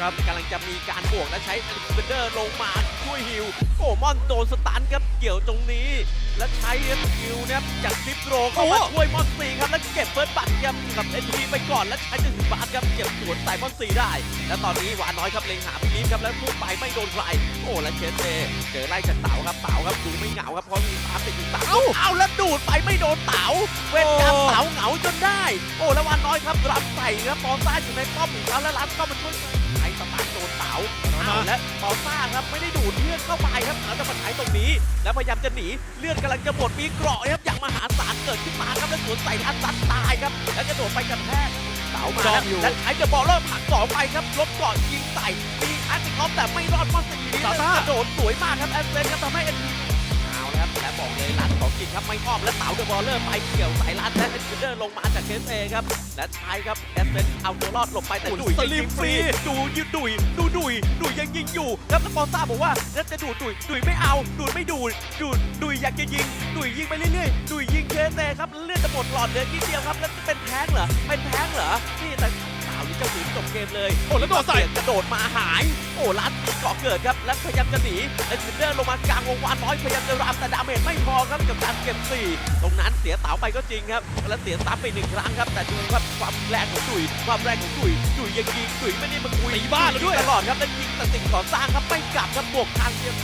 ครับกำลังจะมีการบวกและใช้อลิเบเดอร์ลงมาช่วยฮิวโอ้มอนโดนสตันครับเกี่ยวตรงนี้ และใช้ฮิวนะครับจากซิปโรเข้ามาช่วยมอนซีครับแล้วเก็บเฟิร์สบัตรครับกับเอ็นทีไปก่อนและใช้ถึงบาทครับเก็บสวนใส่มอนซีได้ แล้วตอนนี้หวานน้อยครับเล็งหาพิลิฟครับแล้วพุ่งไปไม่โดนใครโอ้และเชสเตเจอไล่จากเต๋าครับเต๋าครับดูไม่เหงาครับเพราะมีตามติดอยู่เต๋าเอาแล้วดูดไปไม่โดนเต๋าเว้นกรรมเต๋าเหงาจนได้ โอ้แล้วหวานน้อยครับรับใส่ครับปอซ่าอยู่ในป้อมของเขาแล้วรับเข้ามา และปอซ่าครับไม่ได้ดูดเลือดเข้าไปครับเอาจะมาใช้ตรงนี้ แล้วพยายามจะหนีเลือดกำลังจะหมดมีเกราะครับอย่างมหาศาลเกิดขึ้นมาครับแล้วสวนใส่ทัดซัดตายครับ แล้วกระโดดไปกระแทกเสามาแล้วและใช้เดอะบอลเลอร์ผลักสองไปครับลบเกราะยิงใส่มีอันติคอปแต่ไม่รอดมอนสตีนี้กระโดดสวยมากครับแอนเซนครับทำให้เอ็นเอาแล้วครับและบอกเลยรันข องจริงครับไม่อ้อมและเต๋าเดอะบอลเลอร์ไปเกี่ยวสายรันและเอ็นเดอร์ลงมาจากเคสเอครับและใช้ครับแอนเซนเอาตัวรอดหลบไปแต่ดุยสลิมฟรีดูยืดดุยดูดุยดุยยังยิงอยู่แล้วสปอนซ่าบอกว่าแล้วจะดูดดุยดุยไม่เอาดุยไม่ดูดดูดดุยอยากจะยิงดุยยิงไปเรื่อยๆดุยยิงเคสเอครับเลือดจะหมดหลอดเหลือนิดเดียวครับแล้วจะเป็นแท้งเหรอเป็นแท้งเหรอนี่แต่สาวนี่ เจ้าหญิงจบเกมเลยโอ้แล้วโดดใส่กระโดดมาหายโอ้ลัดมีเกาะเกิดครับแล้วพยายามจะหนีเอ็นเดอร์ลงมากลางวงวานน้อยพยายามจะรามแต่ดาเมจไม่พอครับกับการเก็บสี่ตรงนั้นเสียเต๋าไปก็จริงครับแล้วเสียซับไปหนึ่งครั้งครับแต่ดูครับความแรงของดุยความแรงของดุยดุยยังยิงดุยไม่ได้มาคุยตีบ้านเราด้วยตลอดครับแล้วยิงแต่สิ่งก่อสร้างครับไม่กลับครับบวกทางเดียว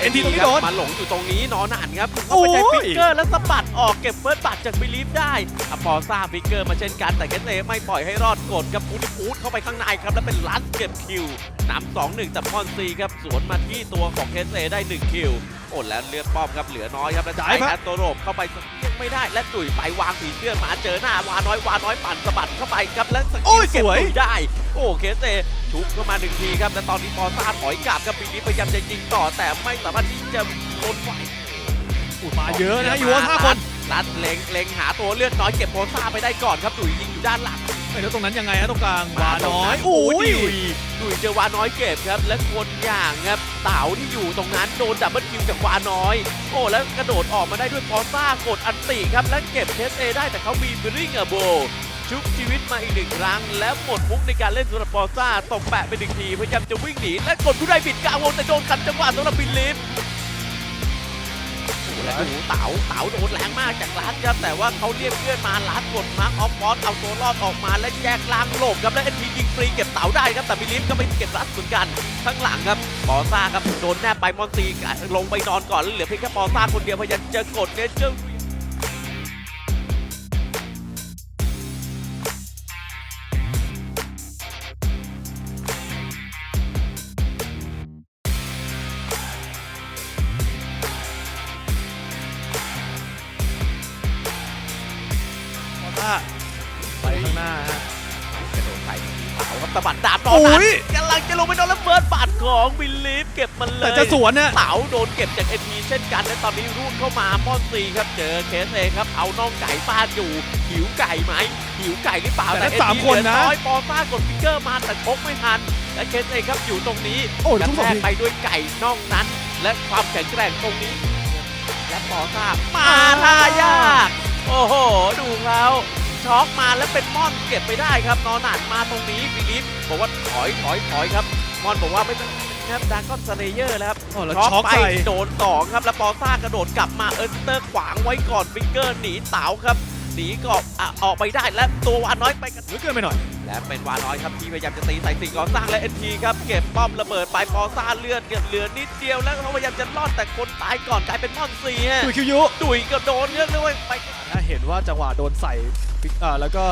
เอ็นทีตรงนี้โดนมาหลงอยู่ตรงนี้นอนหันครับโอ้เข้าไปยใช้ฟิกเกอร์แล้วสะบัดออกเก็บเฟิร์สบัตรจากบิลีฟได้อะพอซ่าฟิกเกอร์มาเช่นกันแต่เกเตไม่ปล่อยให้รอดกดกับอูดอูดเข้าไปข้างในครับแล้วเป็นลัดเก็บคิวนำสองหนึ่งแต่พอนซีครับสวนมาที่ตัวของเคสเอได้หนึ่งคิว โอ้แล้วเลือดป้อมครับเหลือน้อยครับแล้วจ่าจ่ายยครับแอตโตโรบเข้าไปยังไม่ได้และตุ๋ยไปวางผีเสื้อมาเจอหน้าวาน้อยวาน้อยปั่นสะบัดเข้าไปครับแล้วสโอ้กิลยเก็บสวยตุ๋ยได้ โอ้เคสเอชุบเข้ามาหนึ่งทีครับและตอนนี้ปอซ่าถอยกลับครับปีนี้พยายามจะยิงต่อแต่ไม่สามารถที่จะทนไหวอุ๊ยมาเยอะนะอยู่ว่าห้าคน รัดเล็งเล็งหาตัวเลือดน้อยเก็บโพซ่าไปได้ก่อนครับดุยยิงอยู่ด้านหลังเฮ้ยแล้วตรงนั้นยังไงฮะตรงกลางวาตรงน้อยโอ้โอ้ยยดุยดุยเจอวาน้อยเก็บครับและคนอย่างครับเต๋าที่อยู่ตรงนั้นโดนดับเบิลคิวจากวาน้อย โอ้แล้วกระโดดออกมาได้ด้วยโพซ่ากดอันติครับและเก็บเทสเอได้แต่เขามีบริงเอโบชุบชีวิตมาอีกหนึ่งครั้ง แล้วหมดมุกในการเล่นสำหรับปอซ่าตกแปะไปหนึ่งทีพยายามจะวิ่งหนีและกดผู้ได้บิดกลางวงแต่โดนขัดจังหวะสำหรับบิลลิฟ และดูเต๋าเต๋าโดนแรงมากจากลัดครับแต่ว่าเขาเรียกเพื่อนมาลัดกดมาร์คออฟฟอสเอาตัวรอดออกมาและแยกล่างหลบครับแล้วเอ็นพียิงฟรีเก็บเต๋าได้ครับแต่บิลิฟก็ไม่เก็บรัดเหมือนกันข้างหลังครับปอซ่าครับโดนแนบไปมอนซีลงไปนอนก่อนแล้วเหลือเพียงแค่ปอซ่าคนเดียวพยายามจะกดเนเจอร์ นอนโอ้นั้นยกำลังจะลงไปนอนแล้วเฟิร์สบาดของบิลิฟเก็บมันเลยแต่จะสวนนะเต๋าโดนเก็บจากเอ็นทีเช่นกันและตอนนี้รูดเข้ามามอนซีครับเจอเคสเองครับเอาน่องไก่ฟาดอยู่ หิวไก่ไหมหิวไก่หรือเปล่าแต่แต่ถ้าเอ็นสามทีคนเหลือนะน้อยปอซ่ากดฟิกเกอร์มาแต่ชกไม่ทันและเคสเองครับอยู่ตรงนี้โอ้ยกระทุกแทสองกทีไปด้วยไก่น่องนั้น และความแข็งแกร่งตรงนี้ และปอซ่ามาท่ายากโอ้โห ดูเขา ช็อกมาแล้วเป็นม่อนเก็บไปได้ครับนอนหนานมาตรงนี้ฟิลิปบอกว่าถอยถอยถอยครับม่อนบอกว่าไม่ต้องนะครับดากอนสเลเยอร์แล้วครับโอ้แล้วช็ช็ออกกไปใส่โดนสองครับแล้วปอซ่ากระโดดกลับมาเอิร์นสเตอร์ขวางไว้ก่อนฟิกเกอร์หนีเต๋าครับ หนีก็อะออกไปได้และตัววาน้อยไปกันหรือเกินไปหน่อย และเป็นวาน้อยครับที่พยายามจะตีใส่สิ่งก่อสร้างและเอ็นทีครับเก็บป้อมระเบิดไปปอซ่าเลือดเหลือนิดเดียวแล้วเขาพยายามจะรอดแต่คนตายก่อนกลายเป็นมอนซีฮะดูคิวยุดุยก็โดนเยอะเลยไปถ้าเห็นว่าจังหวะโดนใส่ฟิกอ่าแล้วก็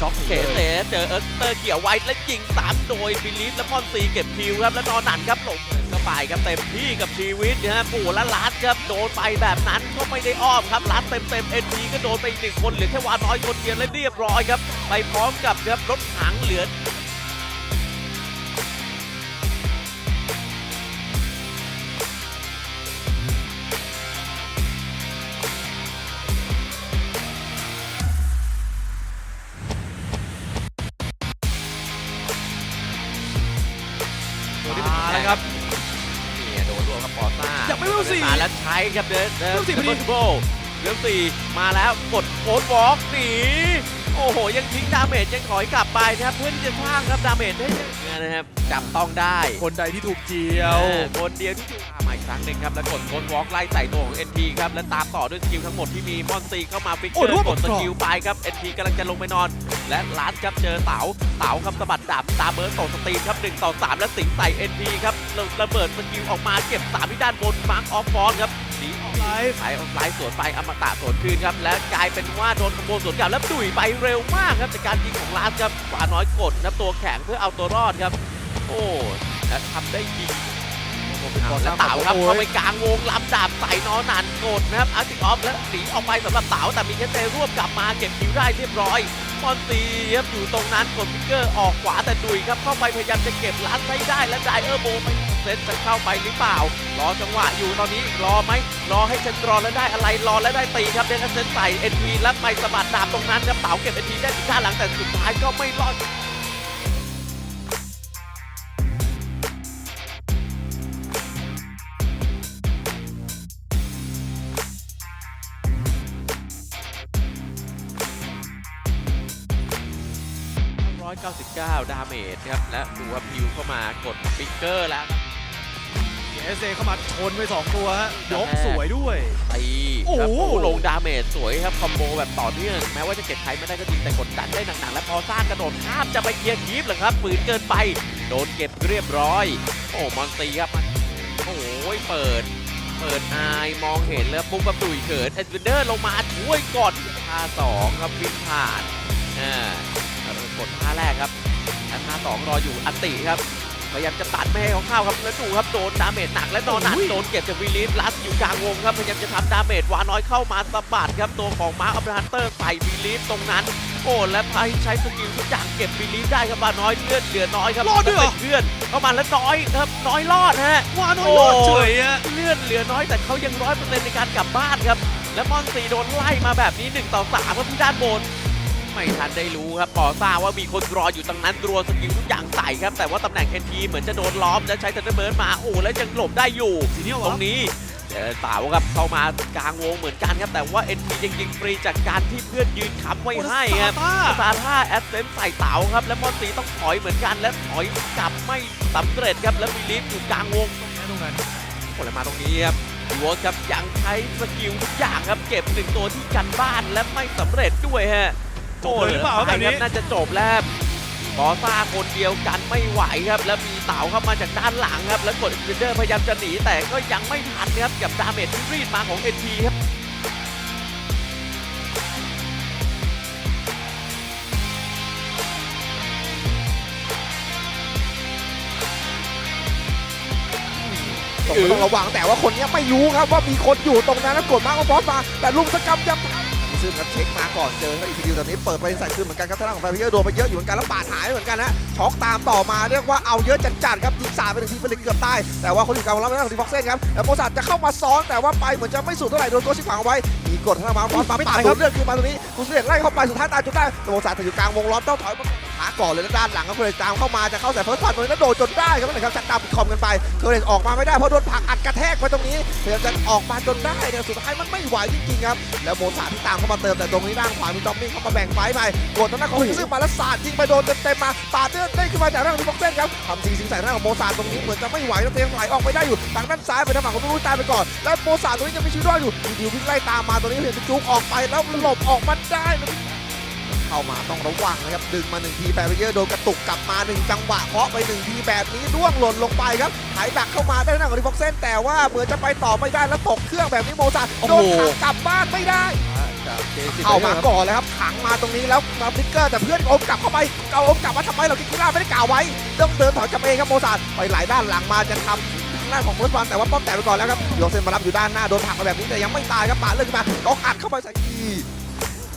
ช็อกเขเสเตเจอเอิร์ธเตอร์เกี่ยวไว้และยิงสามโดยบิลิฟและพอนซีเก็บคิวครับและนอนหนันครับหลงเข้าไปครับเต็มที่กับชีวิตนะฮะปู่และลัดครับโดนไปแบบนั้นก็ไม่ได้อ้อมครับลัดเต็มเต็มเอ็นดีก็โดนไปหนึ่งคนเหลือแค่วาน้อยคนเดียวและเรียบร้อยครับไปพร้อมกับครับรถถังเหลือ ครับเดินเดินเวลสี่พอดีโบเวลสี่มาแล้วกดโคดวอล์กหนีโอ้โห ยังทิ้งดาเมจยังถอยกลับไปนะครับเพื่อที่จะสร้างครับดาเมจได้ยังไงนะครับจับต้องได้คนใดที่ถูกเจียเดีวคนเดียวที่ถูกมาอีกครั้งหนึ่งครับ แล้วกดโคนวอล์กไล่ใส่ตัวของ NT ครับ แล้วตามต่อด้วยสกิลทั้งหมดที่มีมอนซีเข้ามาฟิกเกโอ้อนึกว่าร์กดผมสกรอบกิลไปครับ NT กำลังจะลงไปนอน และลัดครับเจอเต๋าเต๋าครับสะบัดดาบตามเบิร์ดตกสตรีมครับ1ต่อ3แล้วสิงใส่ NT ครับระระเบิดสกิลออกมาเก็บ3ที่ด้านบนมาร์คออฟฟอนครับ หนีออกไลฟ์ไล่ไล่สวนไปอมตะสวนคืนครับ และกลายเป็นว่าโดนขโมยสวนกลับแล้วดุยไปเร็วมากครับจากการยิงของลาสครับขวาน้อยกดนะตัวแข็งเพื่อเอาตัวรอดครับ โอ้และทำได้ดีเอาแล้วเต๋าครับเข้าไปกลางวงลำดาบใส่นอนันโกดนะครับอาร์ติกออฟแล้วหนีออกไปสำหรับเต๋าแต่มีแคสเตรวบกลับมาเก็บคิวได้เรียบร้อยมอนตีครับอยู่ตรงนั้นกดฟิกเกอร์ออกขวาแต่ดุยครับเข้าไปพยายามจะเก็บลัดให้ได้และไดเออร์โบไปเซตจะเข้าไปหรือเปล่า รอจังหวะอยู่ตอนนี้รอไหมรอให้เซนรอแล้วได้อะไรรอแล้วได้ตีครับเดนเซนใส่เอ็นพีแล้วไปสะบัดดาบตรงนั้นครับเต๋าเก็บเอ็นพีได้ที่ด้านหลังแต่สุดท้ายก็ไม่รอด199 ดาเมจครับ และดูว่าพิวเข้ามากดฟิกเกอร์แล้วครับ เอสเอเข้ามาชนไปสองตัวฮะยกสวยด้วยตีโอ้โหครับโอ้โหลงดาเมจสวยครับคอมโบแบบต่อเนื่องแม้ว่าจะเก็บใช้ไม่ได้ก็จริงแต่กดดันได้หนักๆและพอสร้างกระโดดข้ามจะไปเคลียร์คีฟเหรอครับปืนเกินไป โดนเก็บเรียบร้อย โอ้มอนตีครับมันโอ้ยเปิด เปิดอายมองเห็นแล้วปุ๊บกับดุยเขินเอ็ดวินเดอร์ลงมาช่วยกดท่าสองครับวิ่งผ่านอ่ากดท่าแรกครับแอตนาสองรออยู่อันติครับ พยายามจะตัดไม่ให้เขาเข้าครับแล้วดูครับโดนดาเมจหนักและนอนหนักโอ้ยโดนเก็บจากวีลิสลัสอยู่กลางวงครับพยายามจะทำดาเมจวาน้อยเข้ามาสะบัดครับตัวของมาร์คอับราฮันเตอร์ใส่วีลิสตรงนั้นโอ้และพายใช้สกิลทุกอย่างเก็บวีลิสได้ครับวาน้อยเลือดเหลือน้อยครับรอดด้วยเหรอเป็นเพื่อนเข้ามาแล้วน้อยครับน้อยรอดฮะว่าน้อยรอดเฉยฮะเลือดเหลือน้อยแต่เขายังร้อยเปอร์เซ็นต์ในการกลับบ้านครับและมอนซีโดนไล่มาแบบนี้1ต่อ3ครับที่ด้านบน ไม่ทันได้รู้ครับปอซ่าว่ามีคนรออยู่ตรงนั้นรัวสกิลทุกอย่างใส่ครับ แต่ว่าตำแหน่งเคนทีเหมือนจะโดนล้อมและใช้ทันเดอร์เบิร์ดมาโอ้แล้วยังหลบได้อยู่ทีนี้ตวะรงนี้เอ่อเต๋าครับเข้ามากลางวงเหมือนกันครับ แต่ว่าเอ็นทียังยิงฟรีจากการที่เพื่อนยืนค้ำไว้ให้ครับซาต้าซาท่าแอสเซนใส่เต๋าครับ และมอนซีต้องถอยเหมือนกัน และถอยกลับไม่สำเร็จครับ แล้วมีลิฟอยู่กลางวงตรงนั้นผลมาตรงนี้ครับดีวอสครับยังใช้สกิลทุกอย่างครับ เก็บหนึ่งตัวที่กันบ้านและไม่สำเร็จด้วยฮะ จบเลยหรือเปล่าแบบนี้ใช่คน่าจะจบแล้วบอซ่าคนเดียวกันไม่ไหวครับ แล้วมีเต๋าเข้ามาจากด้านหลังครับ แล้วกดอินเดอร์พยายามจะหนีแต่ก็ยังไม่ทันครับกับดาเมจที่รีดมาของเอ็นทีครับต้องต้องระวังแต่ว่าคนเนี้ยไม่รู้ครับว่ามีคนอยู่ตรงนั้นแล้วกดมาร์กบอสมาแต่ลุงสกรรมยัง ซึ่งครับเช็คมาก่อนเจอแล้วอีกทีเดียวตอนนี้เปิดไปใส่ขึ้นเหมือนกันครับทางด้านของแฟนพีเอโดนไปเยอะอยู่เหมือนกันแล้วปาดหายเหมือนกันนะช็อกตามต่อมาเรียกว่าเอาเยอะจัดๆครับยิงสาดไปหนึ่งทีเป็นเกือบตายแต่ว่าคนอยู่กลางรับไม่ได้ของทีฟ็อกเซนครับแล้วโมซัดจะเข้ามาซ้อนแต่ว่าไปเหมือนจะไม่สุดเท่าไหร่โดนโกชิขวางเอาไว้มีกดทางมาร์กบอสมาปาดโดนเลือดขึ้นมาตรงนี้กุสเลียไล่เข้าไปสุดท้ายตายจนได้แต่โมซัดอยู่กลางวงล้อมต้องถอยมา หาก่อนเลยแล้วด้านหลังก็เคยตามเข้ามาจะเข้าใส่เฟิร์สพันตรงนี้แล้วโดนจนได้ครับนั่นแหละครับชัดดาวปิดคอมกันไปเคยออกมาไม่ได้เพราะโดนผักอัดกระแทกไปตรงนี้พยายามจะออกมาจนได้แต่สุดท้ายมันไม่ไหวจริงๆครับแล้วโมซาที่ตามเข้ามาเติมแต่ตรงนี้ด้านขวามีจอมมี่เข้ามาแบ่งไฟไปกดทางด้านของซึ่งมาแล้วสาดยิงไปโดนเต็มๆมาปาดเลือดได้ขึ้นมาจากด้านของบ็อกเซนครับทำซีสิงใส่ด้านของโมซาตรงนี้เหมือนจะไม่ไหวแล้วเตะไหลออกไปได้อยู่ทางด้านซ้ายไปทางฝั่งของลูกตายไปก่อน แล้วโมซาตรงนี้ยังมีชีวิตรอดอยู่ดิววิ่งไล่ตามมาตรงนี้เห็นจุกออกไปแล้วหลบออกมาได้ เข้ามาต้องระวังนะครับ ดึงมาหนึ่งทีแปรไปเยอะโดนกระตุกกลับมาหนึ่งจังหวะเคาะไปหนึ่งทีแบบนี้ร่วงหล่นลงไปครับไถดักเข้ามาได้หน้าของดิฟ็อกเซนแต่ว่าเหมือนจะไปต่อไม่ได้แล้วตกเครื่องแบบนี้โมซาโดนขังกลับบ้านไม่ได้เข้ามาก่อนเลยครับขังมาตรงนี้แล้วมาฟลิกเกอร์แต่เพื่อนอมกลับเข้าไปเอาอมกลับมาทำไมเราคิดกีฬาไม่ได้กล่าวไว้ต้องเดินถอยกลับเองครับโมซาไปหลายด้านหลังมาจะทำทางด้านของเฟิร์สวันแต่ว่าป้อมแตกไปก่อนแล้วครับดิฟ็อกเซนมารับอยู่ด้านหน้าโดนผลักมาแบบนี้แต่ยังไม่ตายครับปาดเลือดขึ้นมาก็อัดเข้าไปใส่ที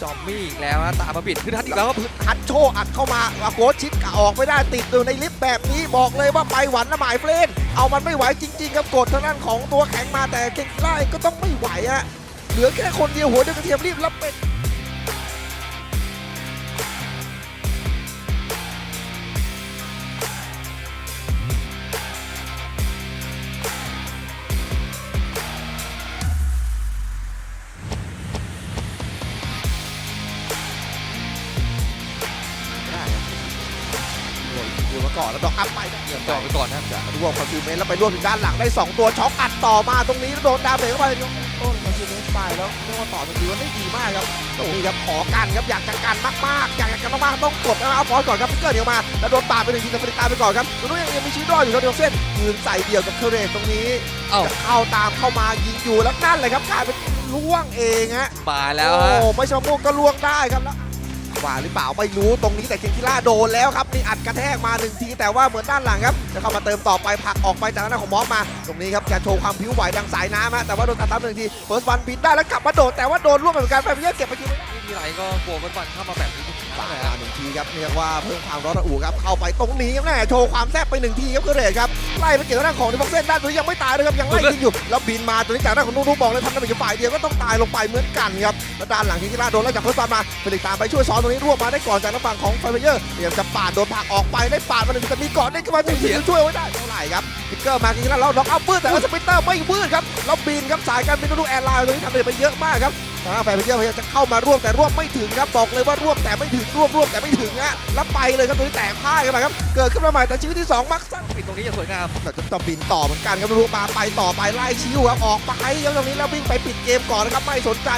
จอมมี่อีกแล้วนะตามมาบิดคือทัดอีกแล้วก็ฮัดโชอัดเข้ามาอาโกชิดออกไม่ได้ติดอยู่ในลิฟต์แบบนี้บอกเลยว่าไปหวันนะหมายเฟรนเอามันไม่ไหวจริง ๆ ครับกดทางด้านของตัวแข็งมาแต่เก่งไล่ก็ต้องไม่ไหวอะเหลือแค่คนเดียวหัวเดียวกระเทียมรีบรับเป็น อกอัพไปได้เกี่ยวจอดไปก่อนนะครับรวมคอนฟิวเมนต์แล้วไปรวมถึงด้านหลังได้ 2 ตัวช็อกอัดต่อมาตรงนี้แล้วโดนดาเมจเข้าไปต้นคอนฟิวเมนต์ไปแล้วเรียกว่าต่อตรงนี้ว่าได้ดีมากครับตรงนี้ครับขอกันครับอยากจะกันมากๆ อยากจะกันมากๆต้องกดนะครับเอาฟอสก่อนครับพิกเกอร์เดี๋ยวมา แล้วโดนปาดไปหนึ่งทีแต่ฟริตาไปก่อนครับตรงนู้นยังมีชีวิตรอดอยู่ครับเดียวเส้นยืนใส่เดี่ยวกับเคเรตตรงนี้เอ้าจะเข้าตามเข้ามายิงอยู่แล้วนั่นเลยครับกลายเป็นล่วงเองฮะมาแล้วฮะโอ้ไม่ชมพูก็ล่วงได้ครับแล้ว ว่าหรือเปล่าไม่รู้ตรงนี้แต่เคนคิล่าโดนแล้วครับนี่อัดกระแทกมาหนึ่งทีแต่ว่าเหมือนด้านหลังครับจะเข้ามาเติมต่อไปผลักออกไปจากด้านของมอสมา ตรงนี้ครับจะโชว์ความผิวไหวดังสายน้ำฮะแต่ว่าโดนตัดทับหนึ่งทีเฟิร์สวันบินได้แล้วกลับมาโดดแต่ว่าโดนร่วงไปเหมือนกันไปเยอเก็บไปคิวไม่ได้มีไรก็กลัวมันบันเข้ามาแบบนี้ทุก มาหนึ่งทีครับเรียกว่าเพิ่มความร้อนระอุครับเข้าไปตรงนี้ครับแน่โชว์ความแซ่บไปหนึ่งทีครับคือเรทครับไล่ไปเกี่ยวกับด้าของดิฟอกเซนด้านตัวนี้ยังไม่ตายเลยครับยังไล่ยิงอยู่แล้วบินมาตัวนี้จากด้าของนุ่นบอกเลยทำได้เป็นฝ่ายเดียวก็ต้องตายลงไปเหมือนกันครับแล้วด้านหลังที่ที่ล่าโดนแล้วจากเฟิร์สวันมาเฟลิกตามไปช่วยซ้อนตรงนี้รวบมาได้ก่อนจากทางฝั่งของไฟเบอร์เตรียมจะปาดโดนผักออกไปได้ปาดมาหนึ่งทีแต่มีก่อนได้ขึ้นมาหนึ่งทีช่วยไว้ได้เท่าไหร่ครับ พิกเกอร์มาทีแล้วเราล็อกเอาปื้ดแต่ว่าสปิตเตอร์ไม่วืดครับแล้วบินครับสายการบินนุ่นๆแอร์ไลน์ตรงนี้ทำได้ไปเยอะมากครับทางแฟนเพลเยอร์พยายามจะเข้ามาร่วมแต่ร่วมไม่ถึงครับบอกเลยว่าร่วมแต่ไม่ถึงร่วมร่วมแต่ไม่ถึงฮะแล้วไปเลยครับตัวนี้แตกพ่ายกันไปครับเกิดขึ้นมาใหม่แต่ชีวิตที่สองมักสั้นปิดตรงนี้อย่างสวยงามแต่จะต้องบินต่อเหมือนกันครับรู้มาไปต่อไปไล่ชิวครับออกไปครับตรงนี้แล้ววิ่งไปปิดเกมก่อนนะครับไม่สนใจ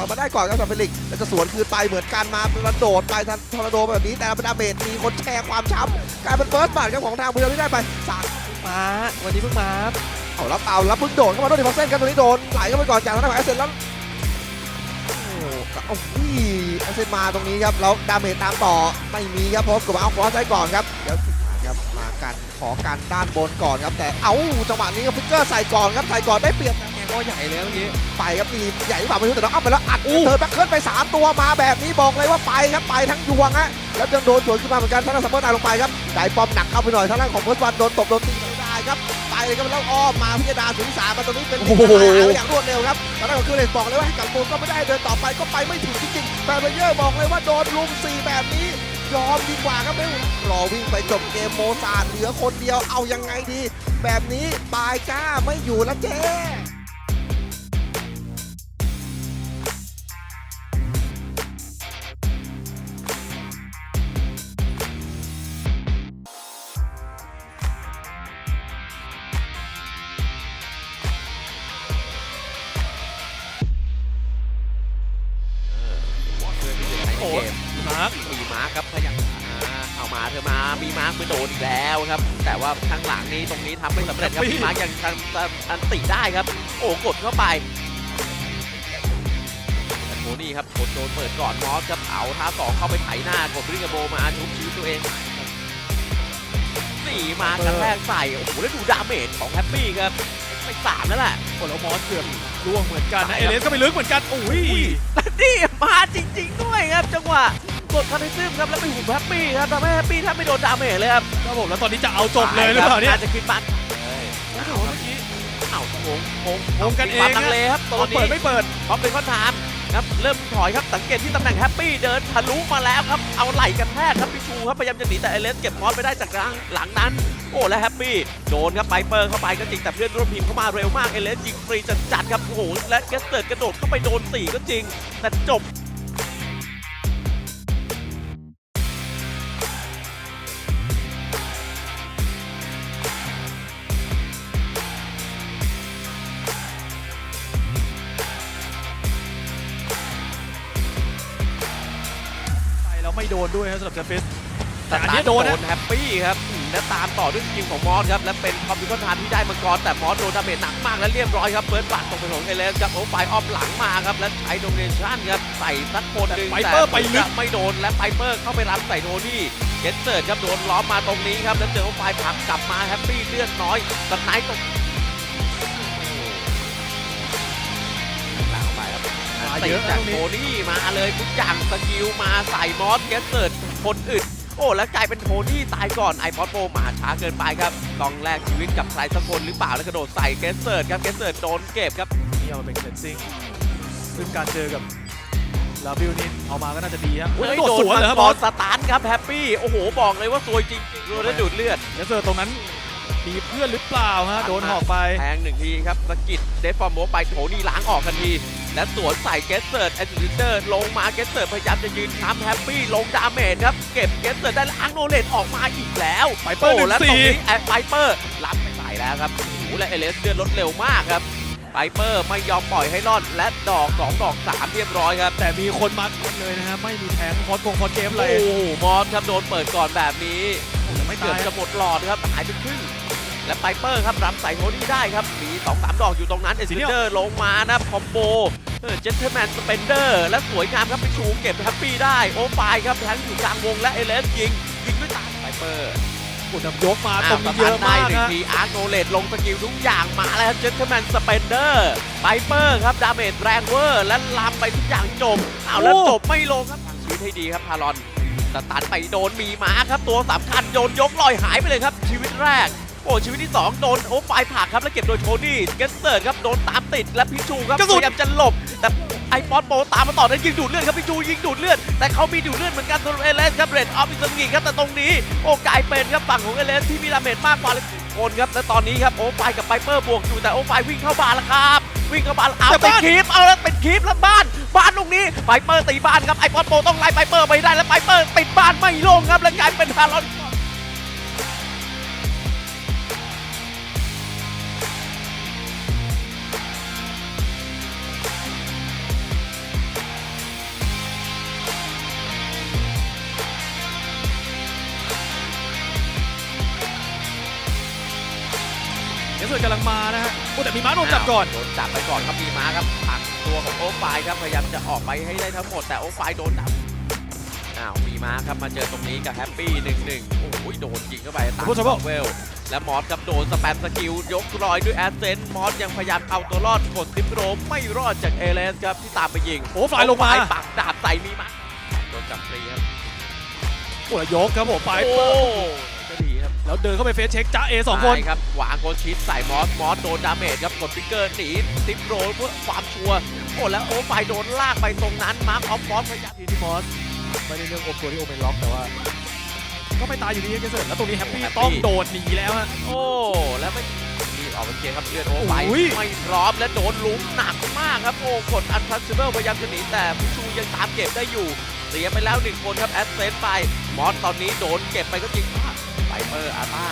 ครับตรงนี้ถอยมาได้ก่อนครับซาเฟลิกแล้วจะสวนคืนไปเหมือนกันมาเป็นระโดดไปทันทอร์นาโดแบบนี้แต่เป็นดาเมจมีคนแชร์ความช้ำกลายเป็นเฟิร์สบัตครับของทางบุรีรัมย์ที่ได้ไปสามมาวันนี้เพิ่งมาเอาแล้วเอาแล้วเพิ่งโดดเข้ามาด้วยดิฟเซนครับตรงนี้โดนไหลเข้าไปก่อนจากทางด้านของแอสเซนแล้วโอ้โหแอสเซนมาตรงนี้ครับแล้วดาเมจตามต่อไม่มีครับเพราะกับเอาฟอสได้ก่อนครับเดี๋ยวครับมากันขอกันด้านบนก่อนครับแต่เอ้าจังหวะนี้ฟิกเกอร์ใส่ก่อนครับใส่ก่อนได้เปรียบ แกก็ใหญ่เลยเมื่อกี้ไปครับมีใหญ่หรือเปล่าไม่รู้แต่เราเอาไปแล้วอัดเธอแบ็คเคิร์ไป 3 ตัวมาแบบนี้บอกเลยว่าไปครับไปทั้งยวงฮะแล้วยังโดนสวนขึ้นมาเหมือนกันท่านซัมเมอร์ตายลงไปครับได้ปอมหนักเข้าไปหน่อยทางด้านของเฟิร์สวันโดนตบโดนตีไม่ได้ครับไปเลยครับแล้วอ้อมมาพิจารณาถึงสามมาตรงนี้เป็นโอ้โหอย่างรวดเร็วครับทางด้านของคิวเลนบอกเลยว่าให้กลับตัวก็ไม่ได้เดินต่อไปก็ไปไม่ถึงจริงๆแฟนเพลเยอร์บอกเลยว่าโดนลุมสี่แบบนี้ยอมดีกว่าครับไม่รอวิ่งไปจบเกมโมซาร์เหลือคนเดียวเอายังไงดี แบบนี้ปลายกล้าไม่อยู่แล้วเจ๊ เร็จครับมีมาร์คยังทันทันติได้ครับ โอ้กดเข้าไปแต่โทนี่ครับกดโดนเปิดก่อนมอสครับเอาท้าสองเข้าไปไถหน้ากดริงกับโบมาชุบชีวิตตัวเองสี่มากระแทกใส่โอ้โหแล้วดูดาเมจของแฮปปี้ครับไปสามแล้วแหละโอ้แล้วมอสเกือบล่วงเหมือนกันนะเอเลสก็ไปลึกเหมือนกันโอ้ยและนี่มาจริง ๆ ด้วยครับ จังหวะกดคาริซึมครับแล้วไปหุบแฮปปี้ครับทำให้แฮปปี้แทบไม่โดนดาเมจเลยครับครับผมแล้วตอนนี้จะเอาจบเลยหรือเปล่าเนี่ยจะขึ้นบ้า โงงงงงงกันเองความนะลังเลครับตตออนนนี้เปิดไม่เปิดพร้อมเป็นข้อทามครับเริ่มถอยครับสังเกตที่ตำแหน่งแฮปปี้เดินทะลุมาแล้วครับเอาไหล่กันแทกครับพิชูครับพยายามจะหนีแต่เอเลสเก็บมอสไปได้จากหลังนั้นโอ้และแฮปปี้โดนครับไปเปอร์เข้าไปก็จริงแต่เพื่อนร่วมทีมเข้ามาเร็วมากเอเลสยิงฟรีจัดๆครับโอ้โหและเกสเติร์ดกระโดดเข้าไปโดนสี่ก็จริงแต่จบ นด้วยครับสำหรับเซฟิสแต่แต่อัอันนนี้นี้โดโดนนนะแฮปปี้ครับอืมและตามต่อด้วยสกิลของมอสครับ และเป็นคอมพิวเตอร์ทานที่ได้มังกรแต่มอสโดนดาเมจหนักมาก และเรียบร้อยครับเฟิร์สบัตตรงไปของเอเลสครับโอ้ไฟออฟหลังมาครับ และใช้โดเนชั่นครับ ใส่สักคนหนึ่งแต่ไพเปอร์ไปลึกจะไม่โดน และไพเปอร์เข้าไปรับใส่โทนี่เกตเติร์ดครับโดนล้อมมาตรงนี้ครับแล้วเจอว่าไฟผลักกลับมาแฮปปี้เลือดน้อยสไนต์ตรง ติเยดอะนะจากตรงโทนี้นี่มาเลยทุกอย่างสกิลมาใส่มอสเกสเติร์ดคนอื่นโอ้แล้วกลายเป็นโทนี่ตายก่อนไอพอดโปมาช้าเกินไปครับต้องแลกชีวิตกับใครสักคนหรือเปล่าแล้วกระโดดใส่เกสเซิร์ดครับเกสเซิร์ดโดนเก็บครับนี่เอามาเป็นเคลนซิ่งซึ่งการเจอกับแล้วบิวนี่เอามาก็น่าจะดีฮะอุ้ยเฮ้ยโดดโดสนวนมัเลยงครับกบอรสสตาร์ทครับแฮปปี้โอ้โหบอกเลยว่าซวยจริงโดนแล้วดูดเลือดเดสเซอร์ตรงนั้นมีเพื่อนหรือเปล่าฮะโดนหอกไปแทงหนึ่งทีครับสะกิดเดฟฟอร์โมไปโถนี่ล้างออกทันที และสวนใส่เกสเซิร์ดแอซิสเตอร์ลงมาเกสเซิร์ดพยายามจะยืนค้ำแฮปปี้ลงดาเมจครับ เก็บเกสเซิร์ดได้แล้วอังโนเลตออกมาอีกแล้วไปเปอร์โแล้วตรง1-4นี้แอดไฟเปอร์รับไม่ไหวแล้วครับโอ้โหและเอเลสเดือนลดเร็วมากครับไฟเปอร์ไม่ยอมปล่อยให้รอดและดอกสองดอกสามเรียบร้อยครับ แต่มีคนมากันเลยนะฮะ ไม่มีแทงคอร์สกงคอร์สเกมเลโอ้ยโหมอสครับโดนเปิดก่อนแบบนี้แต่ไม่เกือตาบยจะหมดหลอดครับหายไปครึ่ง และไ i เปอร์ครับรับใส่โทนี่ได้ครับ มี2อสามดอกอยู่ตรงนั้นเอสีซิเนี่เดอร์ลงมานะคอมโบเจนเทอร์แมนสเปนเดอร์และสวยงามครับไปชูเก็บแฮปปี้ได้โอไฟครับแทงอยู่กลางวงและเอเลสยิง ยิงด้วยตาไ i เปอร์กดนำยกมาตรงนี้เยอะมากหนึ่งฮะทีอาร์โนเลตลงสกิลทุกอย่างมาแล้วครับเจนเทอร์แมนสเปนเดอร์ไ i เปอร์ครับ ดาเมจแรงเวอร์ และลามไปทุกอย่างจบอ้าวแล้วจบไม่ลงครับชีวิตให้ดีครับพารอนสตันไปโดนมีม้าครับตัวสำคัญโยนยกลอยหายไปเลยครับชีวิตแรก โอ้ชีวิตที่2โดนโอ้ไฟผลักครับแล้วเก็บโดยโทนี่เกสเซิร์ดครับโดนตามติดและพิชูครับกระสุพนยายามจะหลบ แต่ไอปอนโปตามมาต่อแล้วยิงดูดเลือดครับพิชูยิงดูดเลือดแต่เขามีดูดเลือดเหมือนกันตัวเอเลสครับเรดออฟอิสงีครับแต่ตรงนี้โอ้กลายเป็นครับฝั่งของเอเลสที่มีดาเมจมากกว่าเลยคนครับและตอนนี้ครับโอ้ไฟกับไ i เปอร์บวกอยู่แต่โอ้ไฟวิ่งเข้าบ้านแล้วครับวิ่งเข้าบ้านเอาแต่ติดบ้านคลิปเอาแล้วติดคลิปแล้วบ้าน บ้านตรงนี้ไฟเปอร์ตีบ้านครับไอปอนโปต้องไล่ไฟเปอร์ไปได้แล้วไฟเปอร์ติดบ้านไม่ลงครับแล้วกลายเป็นฮารอน เดสเซอร์กำลังมานะฮะโอ้แต่มีม้าโดนจับก่อน โดนจับไปก่อนครับมีม้าครับผลักตัวของโอไฟครับพยายามจะออกไปให้ได้ทั้งหมดแต่โอไฟโดนดับอ้าวมีม้าครับมาเจอตรงนี้กับแฮปปี้หนึ่งหนึ่งโอ้ยโดนยิงเข้าไปตามโอ้โหสองเวลและมอสครับโดนสแปมสกิลยกรอยด้วยแอสเซนต์มอสยังพยายามเอาตัวรอดกดซิปโรมไม่รอดจากเอเลสครับที่ตามไปยิงโอ้ฝ่ายลงมาโอไปักดาบใส่มีม้าโดนจับฟรีครับโอ้แล้วยกครับผมไปโอ้ก็ดีครับ แล้วเดินเข้าไปเฟสเช็คจ้าเอสองคนใช่ครับวางโกชิดใส่มอสมอสโดนดาเมจครับกดฟิกเกอร์หนีซิปโรลเพื่อความชัวร์โอ้แล้วโอ้ไฟโดนลากไปตรงนั้นมาร์คออฟมอสพยายามทีที่มอสไม่ได้เรื่องอมตัวที่โอเมนล็อกแต่ว่าก็ไม่ตายอยู่ดีเดสเซอร์แล้วตรงนี้แฮปปี้ต้องโดดหนีแล้วฮะโอ้แล้วไม่รีบออกมาเคลียร์ครับเลือดโอ้ไฟโอ้ยไม่พร้อมและโดนลุ้มหนักมากครับโอ้กดอันทัชเบิลพยายามจะหนีแต่พิชูยังตามเก็บได้อยู่เสียไปแล้วหนึ่งคนครับแอสเซนไปมอสตอนนี้โดนเก็บไปก็จริง ไฟเปอร์อาต้า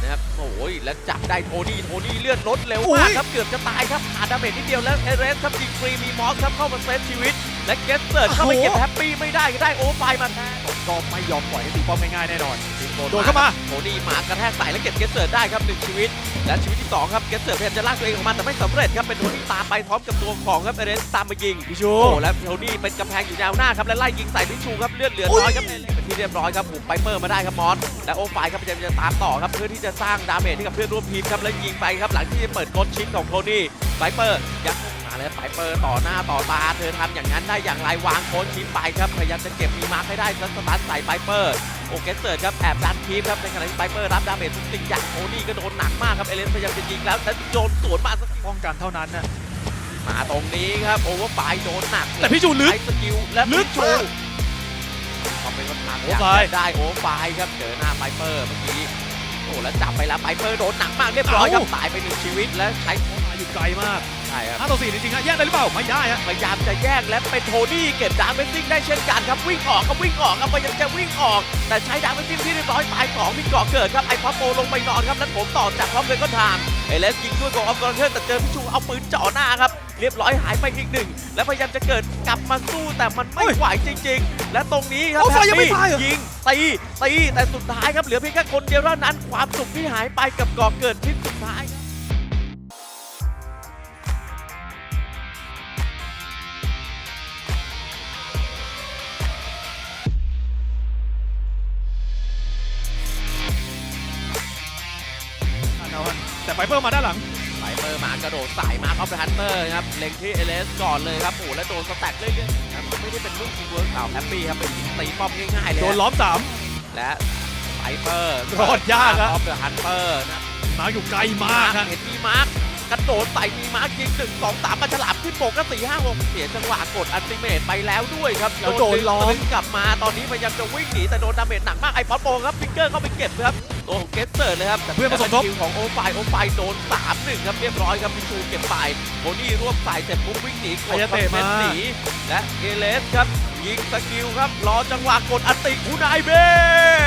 นะครับโอ้ยแล้วจับได้โทนี่โทนี่เลือดลดเร็วมากครับเกือบจะตายครับขาดดาเมจนิดเดียวแล้วเอเรสครับยิงฟรีมีมอสครับเข้ามาเซฟชีวิต และเกสเซิร์ดเข้าไปเก็บแฮปปี้ไม่ได้ก็ได้โอ้ไฟมาแทนก็ไม่ยอมปล่อยให้ตีป้อมง่ายๆแน่นอนโดนเข้ามาโทนี่มากระแทกใส่แล้วเก็บเกสเซิร์ดได้ครับหนึ่งชีวิต และชีวิตที่สองครับเกสเซิร์ดพยายามจะลากตัวเองออกมาแต่ไม่สำเร็จครับเป็นโทนี่ตามไปพร้อมกับตัวของครับเอเรสตามมายิงพิชูโอ้แล้วโทนี่เป็นกำแพงอยู่แนวหน้าครับและไล่ยิงใส่พิชูครับเลือดเหลือน้อยครับเป็น ที่เรียบร้อยครับบุกไปเปอร์มาได้ครับมอสและโอไฟครับพยายามจะตามต่อครับเพื่อที่จะสร้างดาเมจให้กับเพื่อนร่วมทีมครับแล้วยิงไปครับหลังที่จะเปิดกดชิปของโทนี่ไฟเปอร์ยัดมาแล้วไฟเปอร์ต่อหน้าต่อตา เธอทำอย่างนั้นได้อย่างไรวางโค้ชชิปไปครับพยายามจะเก็บมีมาร์คให้ได้แล้วสตาร์ทใส่ไฟเปอร์โอเกสเซิร์ดครับแอบดันทีมครับในขณะที่ไฟเปอร์รับดาเมจทุกสิ่งอย่างโทนี่ก็โดนหนักมากครับเอเลนพยายามจะยิงแล้วแต่โดนสวนมาสักป้องกันเท่านั้นนะมาตรงนี้ครับโอเวอร์ไฟโดนหนักแต่พิชูลึกใช้สกิลและลึก พิชูมากเขาเป็นรถถังโอเวอร์ไฟอยากจะได้โอเวอร์ไฟครับเจอหน้าไฟเปอร์เมื่อกี้โอ้แล้วจับไปแล้วไฟเปอร์โดนหนักมากเรียบร้อยครับตายไปหนึ่งชีวิตและใช้มาอยู่ไกลมากใช่ครับ5ต่อ4จริงๆฮะแยกได้หรือเปล่าไม่ได้ฮะพยายามจะแยกและเป็นโทนี่เก็บดาร์เมซิ่งได้เช่นกันครับวิ่งออกครับวิ่งออกครับพยายามจะวิ่งออก แต่ใช้ดาร์เมซิ่งที่เรียบร้อยตายสองมีเกาะเกิดครับไอ้พับโปลงไปนอนครับแล้วผมต่อจากพร้อมเลยก็ทางเอเลสยิงด้วยกองออฟกรเทอร์แต่เจอพิชูเอาปืนจ่อหน้าครับ เรียบร้อยหายไปอีกหนึ่ง แล้วพยายามจะเกิดกลับมาสู้แต่มันไม่เฮ้ยไหวจริง ๆ และตรงนี้ครับโอ้ไฟแฮปยังไม่ปี้ตายเหรอยิงตีตีแต่สุดท้ายครับเหลือเพียงแค่คนเดียวเท่านั้นความสุขที่หายไปกับก่อเกิดชิ้นสุดท้ายครับเอาฮะแต่ไฟเปอร์มาด้านหลังไฟเปอร์มา กระโดดสายมาครับฮันเตอร์ครับ เล็งที่เอเลสก่อนเลยครับโอ้โหแล้วโดนสแต็กเรื่อยๆครับไม่ได้เป็นลูกทีมเวิร์กเอาแฮปปี้ครับไปยิงตีป้อมง่ายๆเลยโดนล้อมสามและไฟเปอร์รอดยากครับออฟเดอะฮันเตอร์นะมาอยู่ไกลมากฮะเห็นมีมาร์คกระโดดใส่มีมาร์คยิงหนึ่งสองสามมาฉลามขึ้นบกก็สี่ห้าหกเสียจังหวะกดอัลติเมทไปแล้วด้วยครับแล้วโดนล้อมดึงกลับมาตอนนี้พยายามจะวิ่งหนีแต่โดนดาเมจหนักมากไอ้ป๊อปโปครับพิก เกอร์เข้าไปเก็บครับตัวของเกสเตอร์เลยครับแต่เพื่อนมาสมทบคิวของโอไฟโอไฟโดนสามหนึ่งครับเรียบร้อยครับพิชูเก็บไปโมนี่รวบใส่เสร็จปุ๊บวิ่งหนีกดอายาเตะคอนเทนต์มาหนีและเอเลสครับยิงสกิลครับรอจังหวะกดอันติคูนายเบ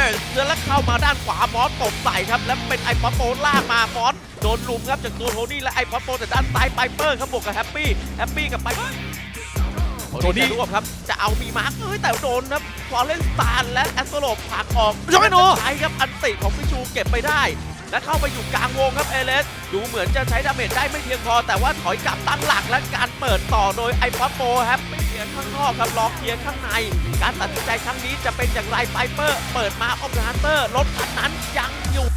สแล้วเข้ามาด้านขวามอสตบใส่ครับ แล้วเป็นไอป๊อปโปลากมามอสโดนลุมครับจากตัวโทนี่และไอป๊อปโปแต่ด้านซ้ายไปเปอร์ครับบวกกับแฮปปี้แฮปปี้กับไป โทนี่จะรวบครับ จะเอามีมาร์คเอ้ยแต่โดนครับฟอร์เรนสตาร์และแอสโซโลผลักออกยกให้โนใช้ครับอันติของพิชูเก็บไปได้ และเข้าไปอยู่กลางวงครับเอเลสดูเหมือนจะใช้ดาเมจได้ไม่เพียงพอ แต่ว่าถอยกลับตั้งหลักและการเปิดต่อโดยไอพอดโปครับไม่เคลียร์ข้างนอกครับรอเคลียร์ข้างใน การตัดสินใจครั้งนี้จะเป็นอย่างไรไฟเปอร์ เปิดมาออฟฮันเตอร์รถคันนั้นยังอยู่